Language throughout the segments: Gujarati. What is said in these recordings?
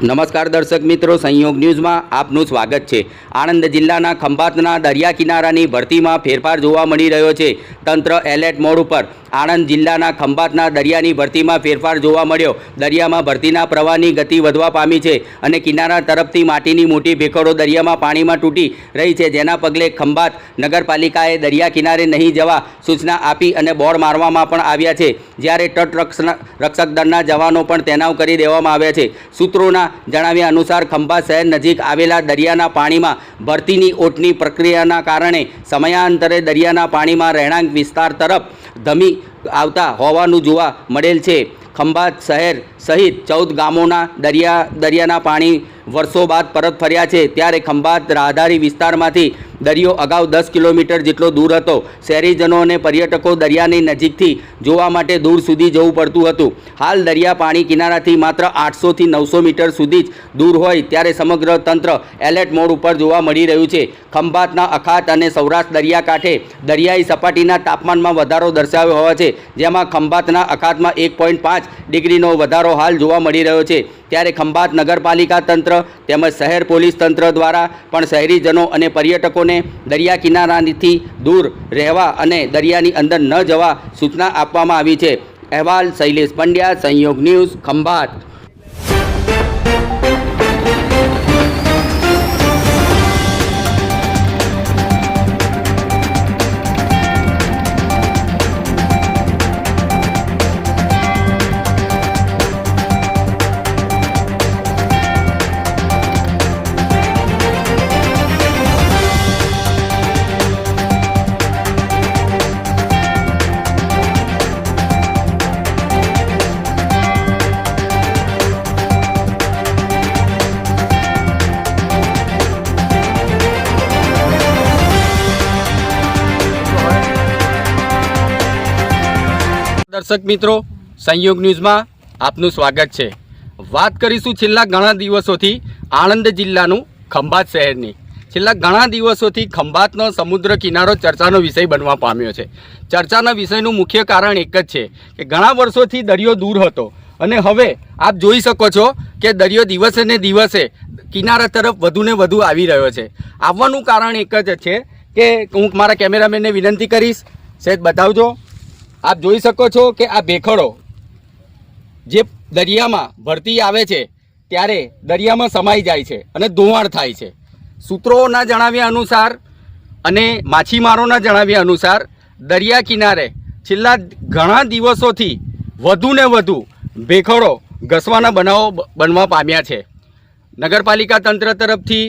નમસ્કાર દર્શક મિત્રો, સંયોગ ન્યૂઝમાં આપનું સ્વાગત છે. આણંદ જિલ્લાના ખંભાતના દરિયા કિનારાની ભરતીમાં ફેરફાર જોવા મળી રહ્યો છે. તંત્ર એલર્ટ મોડ ઉપર. આણંદ જિલ્લાના ખંભાતના દરિયાની ભરતીમાં ફેરફાર જોવા મળ્યો. દરિયામાં ભરતીના પ્રવાહની ગતિ વધવા પામી છે અને કિનારા તરફથી માટીની મોટી ભેખડો દરિયામાં પાણીમાં તૂટી રહી છે. જેના પગલે ખંભાત નગરપાલિકાએ દરિયા કિનારે નહીં જવા સૂચના આપી અને બોર્ડ મારવામાં પણ આવ્યા છે. જ્યારે તટ રક્ષક દળના જવાનો પણ તૈનાવ કરી દેવામાં આવ્યા છે. સૂત્રોના જણાવ્યા અનુસાર ખંભા શહેર નજીક આવેલા દરિયાના પાણીમાં ભરતીની ઓટની પ્રક્રિયાના કારણે સમયાંતરે દરિયાના પાણીમાં રહેણાંક વિસ્તાર તરફ ધમી આવતા હોવાનું જોવા મળેલ છે. ખંભાત શહેર સહિત ચૌદ ગામોના દરિયા દરિયાના પાણી વર્ષો બાદ પરત ફર્યા છે. ત્યારે ખંભાત રાહદારી વિસ્તારમાંથી દરિયો અગાઉ દસ કિલોમીટર જેટલો દૂર હતો. શહેરીજનો અને પર્યટકો દરિયાની નજીકથી જોવા માટે દૂર સુધી જવું પડતું હતું. હાલ દરિયા પાણી કિનારાથી માત્ર આઠસોથી નવસો મીટર સુધી જ દૂર હોય ત્યારે સમગ્ર તંત્ર એલર્ટ મોડ ઉપર જોવા મળી રહ્યું છે. ખંભાતના અખાત અને સૌરાષ્ટ્ર દરિયાકાંઠે દરિયાઈ સપાટીના તાપમાનમાં વધારો દર્શાવ્યો હોવા છે, જેમાં ખંભાતના અખાતમાં એક પોઈન્ટ પાંચ ડિગ્રીનો વધારો હાલ જોવા મળી રહ્યો છે. ત્યારે ખંભાત નગરપાલિકા તંત્ર તેમજ શહેર પોલીસ તંત્ર દ્વારા પણ શહેરીજનો અને પર્યટકોને દરિયા કિનારાથી દૂર રહેવા અને દરિયાની અંદર ન જવા સૂચના આપવામાં આવી છે. અહેવાલ શૈલેષ પંડ્યા, સંયોગ ન્યૂઝ, ખંભાત. દર્શક મિત્રો, સંયોગ ન્યૂઝમાં આપનું સ્વાગત છે. વાત કરીશું છેલ્લા ઘણા દિવસોથી આણંદ જિલ્લાનું ખંભાત શહેરની. છેલ્લા ઘણા દિવસોથી ખંભાતનો સમુદ્ર કિનારો ચર્ચાનો વિષય બનવા પામ્યો છે. ચર્ચાના વિષયનું મુખ્ય કારણ એક જ છે કે ઘણા વર્ષોથી દરિયો દૂર હતો અને હવે આપ જોઈ શકો છો કે દરિયો દિવસે ને દિવસે કિનારા તરફ વધુને વધુ આવી રહ્યો છે. આવવાનું કારણ એક જ છે કે હું મારા કેમેરામેનને વિનંતી કરીશ. સહેજ બતાવજો. આપ જોઈ શકો છો કે આ ભેખડો જે દરિયામાં ભરતી આવે છે, ત્યારે દરિયામાં સમાઈ જાય છે અને ધોવાણ થાય છે. સૂત્રોના જણાવ્યા અનુસાર અને માછીમારોના જણાવ્યા અનુસાર દરિયા કિનારે છેલ્લા ઘણા દિવસોથી વધુ ને વધુ ભેખડો ઘસવાના બનાવો બનવા પામ્યા છે. નગરપાલિકા તંત્ર તરફથી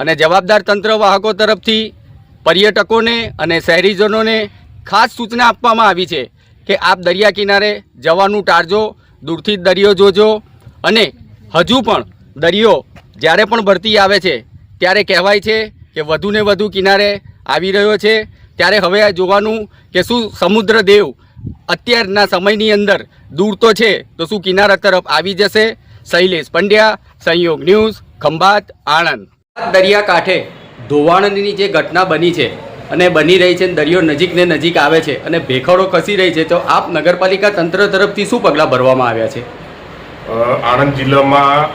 અને જવાબદાર તંત્ર વાહકો તરફથી પર્યટકોને અને શહેરીજનોને ખાસ સૂચના આપવામાં આવી છે કે આપ દરિયા કિનારે જવાનું ટાળજો, દૂરથી દરિયો જોજો અને હજુ પણ દરિયો જ્યારે પણ ભરતી આવે છે, ત્યારે કહેવાય છે કે વધુને વધુ કિનારે આવી રહ્યો છે. ત્યારે હવે જોવાનું કે શું સમુદ્ર દેવ અત્યારના સમયની અંદર દૂર તો છે, તો શું કિનારા તરફ આવી જશે? શૈલેષ પંડ્યા, સંયોગ ન્યૂઝ, ખંભાત, આણંદ. દરિયા કાંઠે ધોવાણની જે ઘટના બની છે અને બની રહી છે, દરિયો નજીક ને નજીક આવે છે અને ભેખડો ખસી રહી છે, તો આપ નગરપાલિકા તંત્ર તરફથી શું પગલાં ભરવામાં આવ્યા છે? આણંદ જિલ્લામાં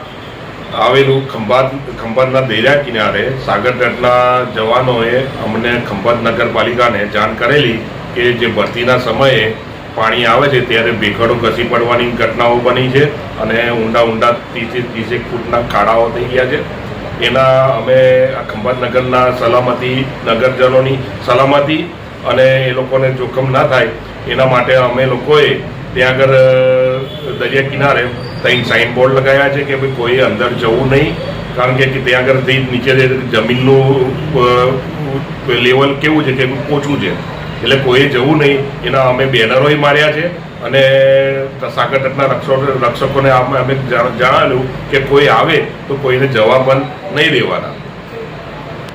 આવેલું ખંભાત, ખંભાતના દરિયા કિનારે સાગરતટના જવાનોએ અમને ખંભાત નગરપાલિકાને જાણ કરેલી કે જે ભરતીના સમયે પાણી આવે છે, ત્યારે ભેખડો ઘસી પડવાની ઘટનાઓ બની છે અને ઊંડા ઊંડા ત્રીસેક ત્રીસેક ફૂટના ખાડાઓ થઈ ગયા છે. એના અમે આ ખંભાત નગરના સલામતી નગરજનોની સલામતી અને એ લોકોને જોખમ ના થાય, એના માટે અમે લોકોએ ત્યાં આગળ દરિયા કિનારે ત્યાં સાઇન બોર્ડ લગાવ્યા છે કે ભાઈ કોઈ અંદર જવું નહીં, કારણ કે ત્યાં આગળથી નીચે જમીનનું લેવલ કેવું છે કે ઓછું છે. એટલે કોઈએ જવું નહીં. એના અમે બેનરોય માર્યા છે અને સાગર તટના રક્ષકો રક્ષકોને અમે જણ- જણાવેલું કે કોઈ આવે તો કોઈને જવા પણ નહીં દેવાના.